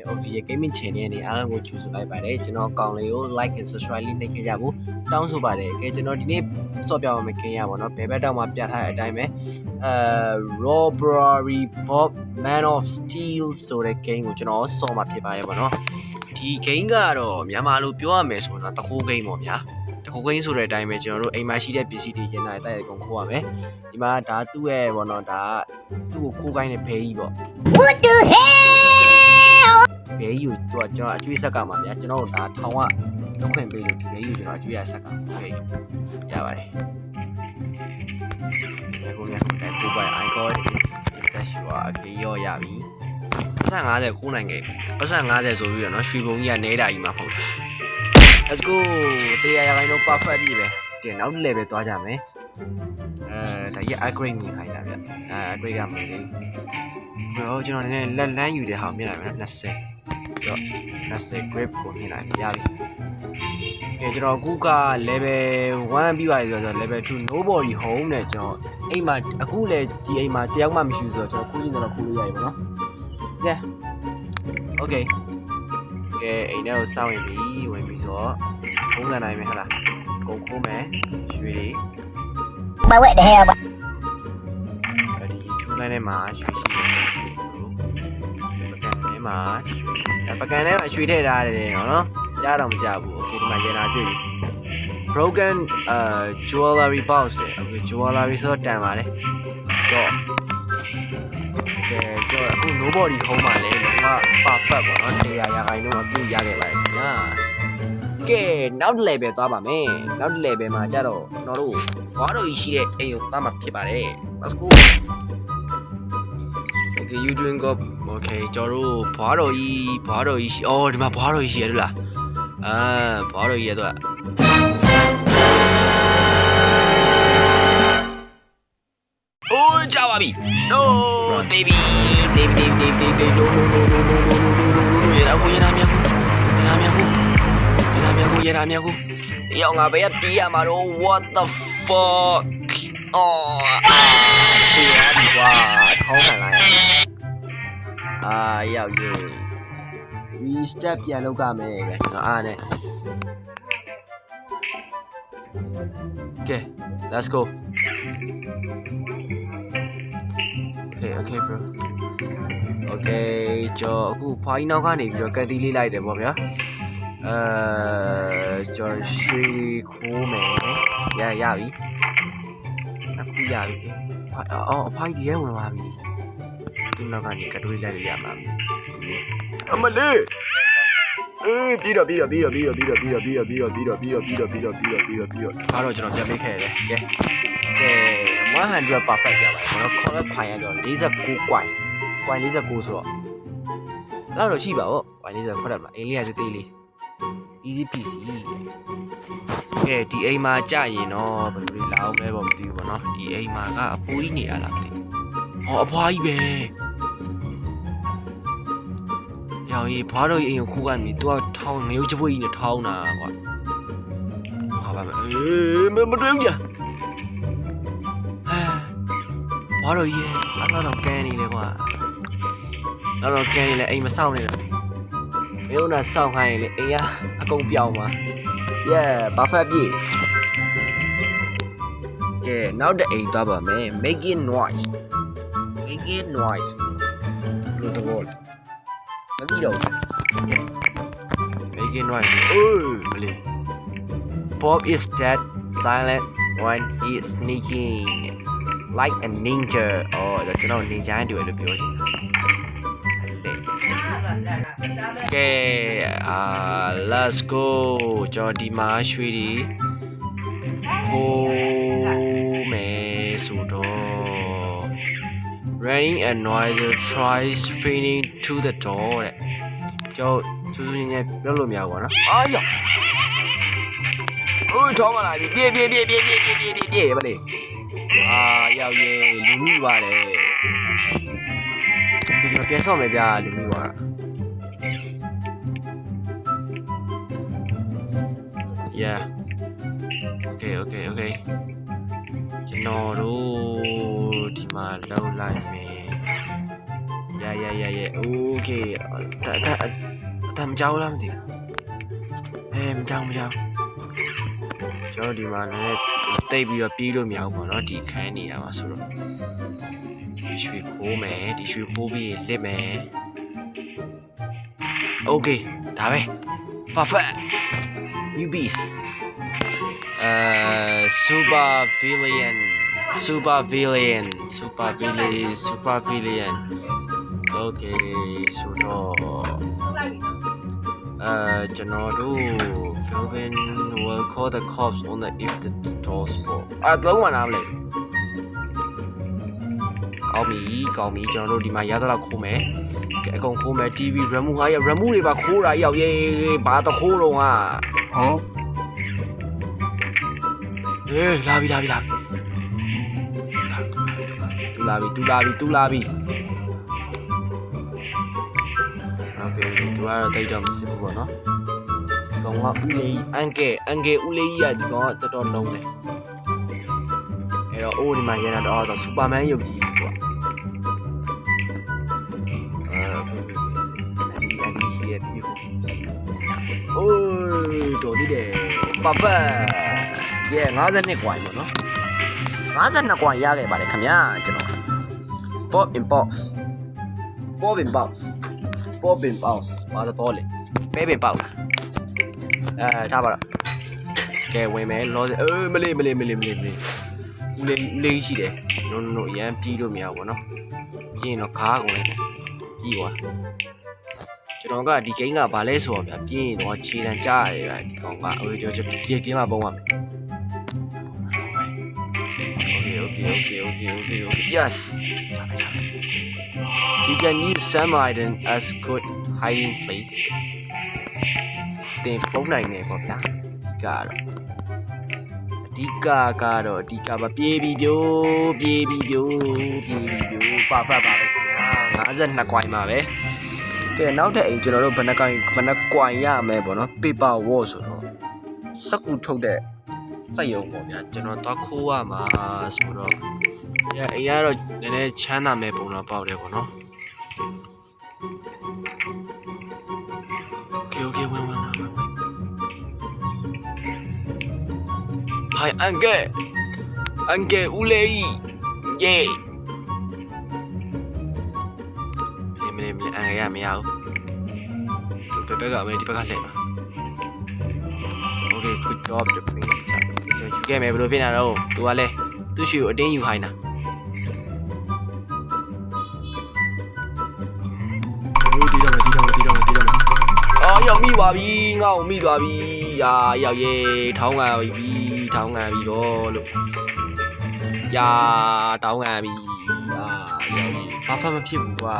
official gaming channel နဲ့အားလုံးကိုကြိုဆိုလိုက်ပါတယ်ကျွန်တော်ကောင်လေးကို like and subscribe လေးနှိပ်ခဲ့ကြဖို့တောင်းဆိုပါတယ်ကဲကျွန်တော်ဒီနေ့စော့ပြပါမယ်ခင်ရပါတော့ဘယ်ဘက်တော့မှပြထားတဲ့အတိုင်းပဲအဲ robbery bob man of steel ဆိုတဲ့ game ကိုကျွန်တော်စော့မှာဖြစ်ပါရဲ့ပေါ့နော်ဒီ game ကတော့မြန်မာလိုပြောရမယ်ဆိုတော့တခိုး game ပေါ့ဗျာတခိုး game ဆိုတဲ့အတိုင်းပဲကျွန်တော်တို့အိမ်မှာရှိတဲ့ပစ္စည်းတွေရင်နိုင်တိုက်ရိုက်ကုန်ခိုးရမယ်ဒီမှာဒါသူ့ရဲ့ပေါ့နော်ဒါသူ့ကိုခိုးခိုင်းတဲ့ဘဲကြီးပေါ့ What the hell? တော့ကျွန်တော်အကျွေးဆက်ကမှာဗျာကျွန်တော်တို့ဒါထောင်ကလုံးခွင့်ပေးလို့ဒီလေးကြီးကျွန်တော်အကျွေးရဆက်ကပြေးရပါတယ်ဒီကိုရတဲ့ဒီပိုင်း icon is that you are ပြေးရောရပြီပတ်50ကိုနိုင်ခဲ့ပတ်50ဆိုပြီးတော့နော်ရွှေဘုံကြီးကနေတာကြီးမှာဟုတ်တယ် let's go တရားရပိုင်းတော့ perfect ပြီပဲတင်နောက် level သွားကြမယ်အဲဒါကြီး upgrade မြင်ခိုင်းတာဗျအဲ upgrade ကမလို့ဘယ်တော့ကျွန်တော်နည်းနည်းလက်လန်းယူတဲ့ဟာမြင်လာပြီနော်20 တော့20 grip ကိုမြင်လိုက်ရပြီကဲကျွန်တော်အခုက level 1ပြီးပါပြီဆိုတော့ level 2 nobody home နဲ့ကျွန်တော်အိမ်မှာအခုလေဒီအိမ်မှာတယောက်မှမရှိဘူးဆိုတော့ကျွန်တော်ခုချင်းတော့ခုလို့ရပြီပေါ့နော်ကဲ okay ကဲအိမ်ထဲကိုစောင့်ရင်ပြီဝင်ပြီဆိုတော့ပုံစံနိုင်မယ်ဟလားကုန်ခိုးမယ်ရွှေတွေ But what the hell? ဒီထူးလိုင်းထဲမှာရွှေရှိတယ်ပကံထဲမှာ ပကံထဲမှာရွှေထည့်ထားတယ်နော်ကြားတော့မကြဘူးโอเคဒီမှာရေနာတွေ့ပြီ broken uh jewelry box တဲ့ okay jewelry ဆိုတော့တန်ပါလေတော့ကဲကြောအခု nobody home မှာလေလုံးဝ perfect ပေါ့နော်တရားရခိုင်တော့အပြည့်ရခဲ့ပါတယ်ခင်ဗျာကဲနောက် level သွားပါမယ်နောက် level မှာကြတော့ကျွန်တော်တို့ဘွားတော်ကြီးရှိတဲ့အိမ်ကိုသွားမှာဖြစ်ပါတယ် let's go Okay you doing good Okay ကျွန်တော်တို့ဘွားတော်ကြီးဘွားတော်ကြီးရှိအော်ဒီမှာဘွားတော်ကြီးရှိရလို့လားအာဘွားတော်ကြီးရတော့အိုးကြာပါပြီ No တေးပြီတေးပြီတေးပြီတေးပြီလိုလိုလိုလိုလိုလိုရတာကိုရတာမြတ်ရတာမြတ်ကိုရတာမြတ်ကိုရတာမြတ်ကိုရောင်ငါဘယ်ကပြေးရမှာတော့ what the fuck 哦，对呀，你哇，超难来呀！ ခံလိုက်ရအာရောက်ရေ restep ပြန်လုပ်ကြမယ်ပဲကျွန်တော်အားနဲ့ကဲ let's go okay okay bro okay ကျော်အခုဖိုင်းနောက်ကနေပြီးတော့ကက်တီလေးလိုက်တယ်ပေါ့ဗျာအဲကျော်ရွှေခိုးမယ်ရရပြီအခုရပြီအော်အဖိုင်းဒီရဲဝင်ပါပြီ ဒီနောက်ကနေကက်တွေးလိုက်ရမှာအမလေးအေးပြီးတော့ပြီးတော့ပြီးတော့ပြီးတော့ပြီးတော့ပြီးတော့ပြီးတော့ပြီးတော့ပြီးတော့ပြီးတော့ပြီးတော့ပြီးတော့ပြီးတော့ပြီးတော့ပြီးတော့အားတော့ကျွန်တော်ပြန်ပေးခဲ့ရတယ်ကဲကဲ100 perfect ရပါတယ်ကျွန်တော်ခေါ်တဲ့ခိုင်ရတော့49 coin coin 49ဆိုတော့အဲ့တော့ရှိပါဗော coin 49ခွက်တယ်မလားအိမ်လေးကသေးသေးလေး easy peasy ကဲဒီအိမ်မှာကြာရင်တော့ဘယ်လိုလဲလာအောင်လဲပေါ့မသိဘူးပေါ့နော်ဒီအိမ်မှာကအဖိုးကြီးနေရလားမသိဟောအဖွားကြီးပဲ ရောင်ကြီးဖွားတော့အိမ်ကိုခိုးကမြင်သူကထောင်းငရုတ်ချပွေးကြီးနဲ့ထောင်းတာကွာခါပါမယ်အေးမမတွေ့ဘူးကြာဟဲဖွားတော့ကြီးအဲ့တော့ကန်းနေလေကွာတော့တော့ကန်းနေလေအိမ်မစောင့်နေလားမင်းတို့ကစောင့်ခိုင်းရင်လေအိမ်ကအကုန်ပြောင်းပါ yeah buffet ပြည့်ကဲနောက်တဲ့အိမ်သွားပါမယ် make it noise make it noise လို့တော့ Nó nhiều Begin one Early Bob is dead silent when he is sneaking Like a ninja. Oh, đó chứ ninja hay đuổi được biểu Okay, uh, let's go. Cho đi má suy running a noise try spinning to the door တဲ့ကျွန်တော်စူးစူးငယ်ပြောလို့မရဘူးပေါ့နော်အာရအိုးထောင်းမလာပြီပြေးပြေးပြေးပြေးပြေးပြေးပြေးပြေးပြေးဗလေအာရောက်ရဲ့လူမှုပါတယ်ဒီကျွန်တော်ပြန်ဆော့မယ်ဗျာလူမှုပါ yeah okay okay okay ကျွန်တော်တို့ဒီမှာလောက်လိုက်မယ် yeah yeah yeah yeah okay အတအအတမကြောက်လားမသိဘူးအဲမကြောက်မကြောက်ကျွန်တော်ဒီမှာလည်းတိတ်ပြီးတော့ပြီးလို့မရဘူးပေါ့နော်ဒီခန်းနေရမှာဆိုတော့ဒီရွှေခိုးမယ်ဒီရွှေခိုးပြီးရင်လစ်မယ် okay ဒါပဲ perfect new beast အဲ super villain super villain super villain super villain okay ဆိုတော့အဲကျွန်တော်တို့ Kelvin will call the cops on the if the door spot အဲ့လုံးဝနားမလဲကောင်းပြီကောင်းပြီကျွန်တော်တို့ဒီမှာရသလောက်ခိုးမယ်ကဲအကုန်ခိုးမယ် TV remote ဟာရ remote တွေပါခိုးတာရောက်ရေးဘာတခိုးတော့ ဟာ ဟမ် เอ้လာပြီလာပြီလာပြီတူလာပြီတူလာပြီတူလာပြီโอเคသူကတော့တိတ်တော့မစစ်ဘူးပေါ့နော်ဒီကောင်ကဦးလေးအန်ကဲအန်ကဲဦးလေးကြီးကဒီကောင်ကတော်တော်လုံးတယ်အဲ့တော့အိုးဒီမှာရနေတာတော့စူပါမန်ရုပ်ကြီးကွာအဲအဒီရှိရပြီအိုးတော်သေးတယ်ပပ တ်ကဲ52ကွိုင်ပေါ့နော်52ကွိုင်ရခဲ့ပါတယ်ခင်ဗျာကျွန်တော် pop in box pop in box pop in box ဘာသာပေါ်လေပဲပင်ပေါက်အဲထားပါတော့ကဲဝင်မယ်လောအေးမလေးမလေးမလေးမလေးမလေးဦးလေးဦးလေးရှိတယ် no no no ရမ်းပြီးလို့မရဘူးပေါ့နော်ပြီးရင်တော့ခါကုန်လိုက်ပြီးသွားကျွန်တော်ကဒီဂိမ်းကဘာလဲဆိုတော့ဗျာပြင်းရင်တော့ခြေတန်းကြားရတယ်ဗျာဒီကောင်ကဟိုကျွန်တော်ဒီဂိမ်းမှာပုံရမယ် Okay, okay, okay, okay, okay, okay. Yes. You can use some item as good hiding place. တင်ပုံနိုင်နေပေါ့ဗျာ။ကတော့အဓိကကတော့အဓိကပါပြေးပြီးပြိုးပြေးပြီးပြိုးပြေးပြီးပြိုးပါပတ်ပါပဲခင်ဗျာ52ကွိုင်ပါပဲ။ကဲနောက်တဲ့အိမ်ကျွန်တော်တို့ဘယ်နှကွိုင်ဘယ်နှကွိုင်ရမယ်ပေါ့နော် paper wall ဆိုတော့စက်ကူထုတ်တဲ့ စက်ရုံပေါ့ဗျာကျွန်တော်သွားခိုးရမှာဆိုတော့အဲအရင်ကတော့နည်းနည်းချမ်းသာမဲ့ပုံတော့ပေါက်တယ်ပေါ့နော် Okay okay ဝင်ဝင်ဝင်ဝင် Hi uncle uncle ဦးလေးကြီးယေမလေးမလေးအန်ရမရဘူးဒီဘက်ကပဲဒီဘက်ကလှည့်ပါ Okay good job တပင်း ကျွန်တော်ယူခဲ့မယ်ဘယ်လိုဖြစ်နေတော့သူကလည်းသူ့ရှိကိုအတင်းယူခိုင်းတာဒီတော့ဒီတော့ဒီတော့ဒီတော့အော်ရောက်မိပါပြီငါ့ကိုမိသွားပြီရာရောက်ရဲထောင်းကန်ပြီထောင်းကန်ပြီတော့လို့ရာတောင်းကန်ပြီရာရောက်ရဲဘာမှမဖြစ်ဘူးကွာ